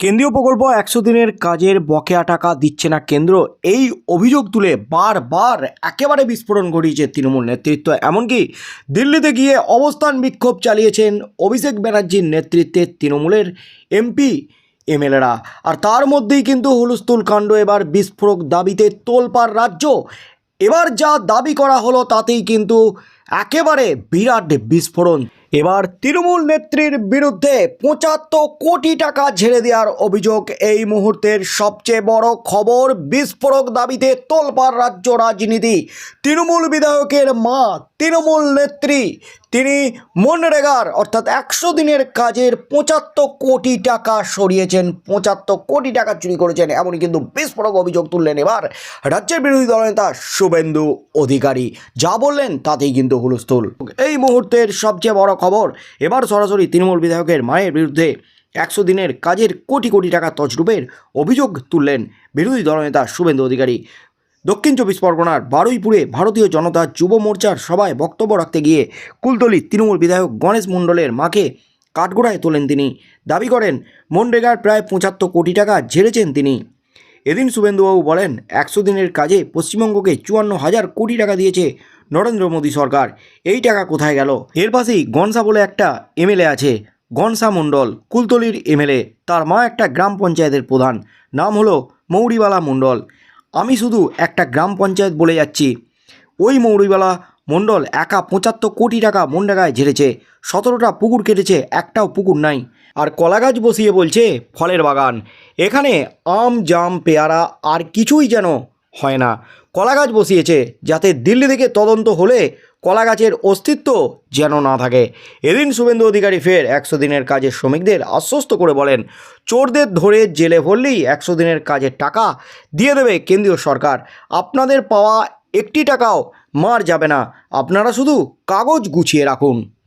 কেন্দ্রীয় প্রকল্প একশো দিনের কাজের বকেয়া টাকা দিচ্ছে না কেন্দ্র। এই অভিযোগ তুলে বারবার একেবারে বিস্ফোরণ ঘটিয়েছে তৃণমূল নেতৃত্ব। এমনকি দিল্লিতে গিয়ে অবস্থান বিক্ষোভ চালিয়েছেন অভিষেক ব্যানার্জির নেতৃত্বে তৃণমূলের এমপি, এমএলএরা। আর তার মধ্যেই কিন্তু হুলস্থুল কাণ্ড এবার বিস্ফোরক দাবিতে তোলপাড় রাজ্য। এবার যা দাবি করা হলো তাতেই কিন্তু একেবারে বিরাট বিস্ফোরণ। এবার তৃণমূল নেত্রীর বিরুদ্ধে পঁচাত্তর কোটি টাকা ঝেড়ে দেওয়ার অভিযোগ এই মুহূর্তের সবচেয়ে বড় খবর বিস্ফোরক দাবিতে তোলপার রাজ্য রাজনীতি। তৃণমূল বিধায়কের মা তৃণমূল নেত্রী, তিনি মনরেগার, অর্থাৎ একশো দিনের কাজের পঁচাত্তর কোটি টাকা সরিয়েছেন, পঁচাত্তর কোটি টাকা চুরি করেছেন, এমনই কিন্তু বিস্ফোরক অভিযোগ তুললেন এবার রাজ্যের বিরোধী দলনেতা শুভেন্দু অধিকারী। যা বললেন তাতেই কিন্তু হুলস্থুল। এই মুহূর্তের সবচেয়ে বড় খবর, এবার সরাসরি তৃণমূল বিধায়কের মায়ের বিরুদ্ধে একশো দিনের কাজের কোটি কোটি টাকা তছরূপের অভিযোগ তুললেন বিরোধী দলনেতা শুভেন্দু অধিকারী। দক্ষিণ চব্বিশ পরগনার বারুইপুরে ভারতীয় জনতা যুব মোর্চার সভায় বক্তব্য রাখতে গিয়ে কুলতলি তৃণমূল বিধায়ক গণেশ মণ্ডলের মাকে কাঠগোড়ায় তোলেন তিনি। দাবি করেন, মনরেগার প্রায় পঁচাত্তর কোটি টাকা ঝেড়েছেন তিনি। এদিন শুভেন্দুবাবু বলেন, একশো দিনের কাজে পশ্চিমবঙ্গকে চুয়ান্ন হাজার কোটি টাকা দিয়েছে নরেন্দ্র মোদী সরকার। এই টাকা কোথায় গেল? এর পাশেই গনসা বলে একটা এমএলএ আছে, গনসা মণ্ডল, কুলতলির এমএলএ। তার মা একটা গ্রাম পঞ্চায়েতের প্রধান। নাম হলো মৌরিবালা মণ্ডল। আমি শুধু একটা গ্রাম পঞ্চায়েত বলে যাচ্ছি। ওই মৌরিবালা মণ্ডল একা পঁচাত্তর কোটি টাকা মনরেগায় ঝেড়েছে। সতেরোটা পুকুর কেটেছে, একটাও পুকুর নাই। আর কলা গাছ বসিয়ে বলছে, ফলের বাগান। এখানে আম, জাম, পেয়ারা আর কিছুই যেন হয় না। কলা গাছ বসিয়েছে, যাতে দিল্লি থেকে তদন্ত হলে কলা গাছের অস্তিত্ব যেন না থাকে। এদিন শুভেন্দু অধিকারী ফের একশো দিনের কাজের শ্রমিকদের আশ্বস্ত করে বলেন, চোরদের ধরে জেলে ভরলেই একশো দিনের কাজের টাকা দিয়ে দেবে কেন্দ্রীয় সরকার। আপনাদের পাওয়া একটি টাকাও মার যাবে না। আপনারা শুধু কাগজ গুছিয়ে রাখুন।